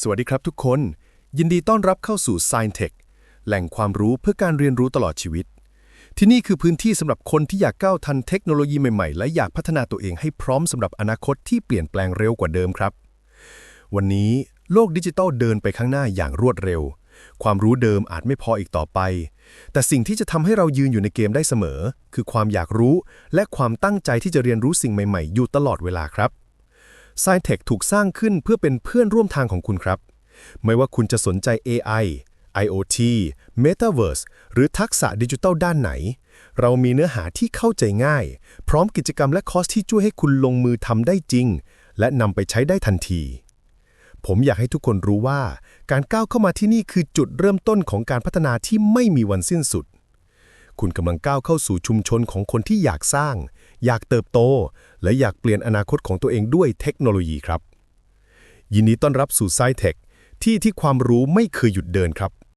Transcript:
สวัสดีครับทุกคน ยินดีต้อนรับเข้าสู่ Science Tech แหล่งความรู้เพื่อการเรียนรู้ตลอดชีวิต ที่นี่คือพื้นที่สำหรับคนที่อยากก้าวทันเทคโนโลยีใหม่ๆ และอยากพัฒนาตัวเองให้พร้อมสำหรับอนาคตที่เปลี่ยนแปลงเร็วกว่าเดิมครับ วันนี้โลกดิจิทัลเดินไปข้างหน้าอย่างรวดเร็ว ความรู้เดิมอาจไม่พออีกต่อไป แต่สิ่งที่จะทำให้เรายืนอยู่ในเกมได้เสมอ คือความอยากรู้ และความตั้งใจที่จะเรียนรู้สิ่งใหม่ ๆ อยู่ตลอดเวลาครับ s c i t e c h ถูกสร้างขึ้นเพื่อเป็นเพื่อนร่วมทางของคุณครับ ไม่ว่าคุณจะสนใจ AI IoT Metaverse หรือทักษะดิจิทัลด้านไหน เรามีเนื้อหาที่เข้าใจง่าย พร้อมกิจกรรมและคอร์สที่ช่วยให้คุณลงมือทำได้จริง และนำไปใช้ได้ทันที ผมอยากให้ทุกคนรู้ว่า การก้าวเข้ามาที่นี่คือจุดเริ่มต้นของการพัฒนาที่ไม่มีวันสิ้นสุด คุณกำลังก้าวเข้าสู่ชุมชนของคนที่อยากสร้าง อยากเติบโต และอยากเปลี่ยนอนาคตของตัวเองด้วยเทคโนโลยีครับ ยินดีต้อนรับสู่ไซเทคที่ที่ความรู้ไม่เคยหยุดเดินครับ